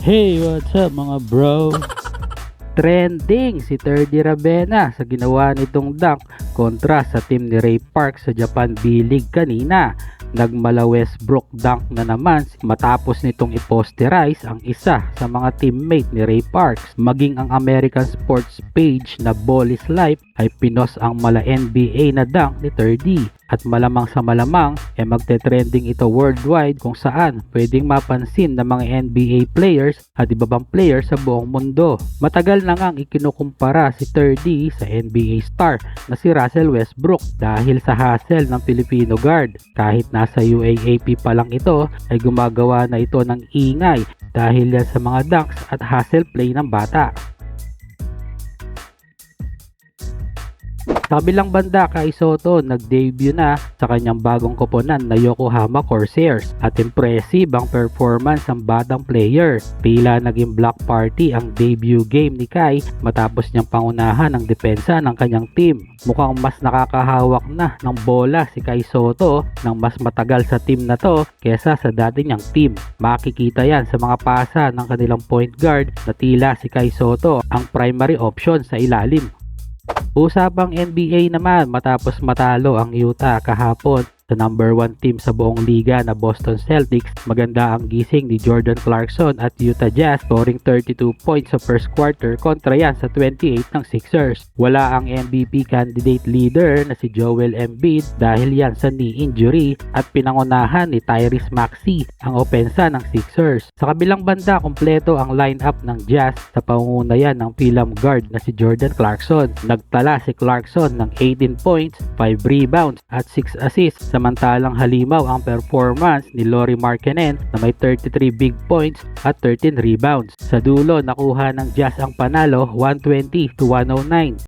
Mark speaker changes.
Speaker 1: Hey, what's up mga bro? Trending si Terdy Ravena sa ginawa nitong dunk kontra sa team ni Ray Park sa Japan B-League kanina. Nagmala Westbrook dunk na naman matapos nitong iposterize ang isa sa mga teammate ni Ray Parks. Maging ang American sports page na Ball is Life ay pinos ang mala NBA na dunk ni Terdy. At malamang sa malamang, eh magte-trending ito worldwide kung saan pwedeng mapansin ng mga NBA players at iba pang players sa buong mundo. Matagal na ngang ikinukumpara si 3D sa NBA star na si Russell Westbrook dahil sa hassle ng Filipino guard. Kahit nasa UAAP pa lang ito ay gumagawa na ito ng ingay dahil yan sa mga dunks at hustle play ng bata. Sa kabilang banda kay Soto, nag-debut na sa kanyang bagong koponan na Yokohama Corsairs at impressive ang performance ng batang player. Tila naging block party ang debut game ni Kai matapos niyang pangunahan ang depensa ng kanyang team. Mukhang mas nakakahawak na ng bola si Kai Soto nang mas matagal sa team na to kesa sa dati niyang team. Makikita yan sa mga pasa ng kanilang point guard na tila si Kai Soto ang primary option sa ilalim. Usapang NBA naman matapos matalo ang Utah kahapon sa number 1 team sa buong liga na Boston Celtics. Maganda ang gising ni Jordan Clarkson at Utah Jazz scoring 32 points sa first quarter kontra yan sa 28 ng Sixers. Wala ang MVP candidate leader na si Joel Embiid dahil yan sa knee injury at pinangunahan ni Tyrese Maxey ang opensa ng Sixers. Sa kabilang banda, kompleto ang lineup ng Jazz sa pangunguna yan ng Pilam guard na si Jordan Clarkson. Nagtala si Clarkson ng 18 points, 5 rebounds at 6 assists samantalang halimaw ang performance ni Lori Markkanen na may 33 big points at 13 rebounds. Sa dulo, nakuha ng Jazz ang panalo 120 to 109.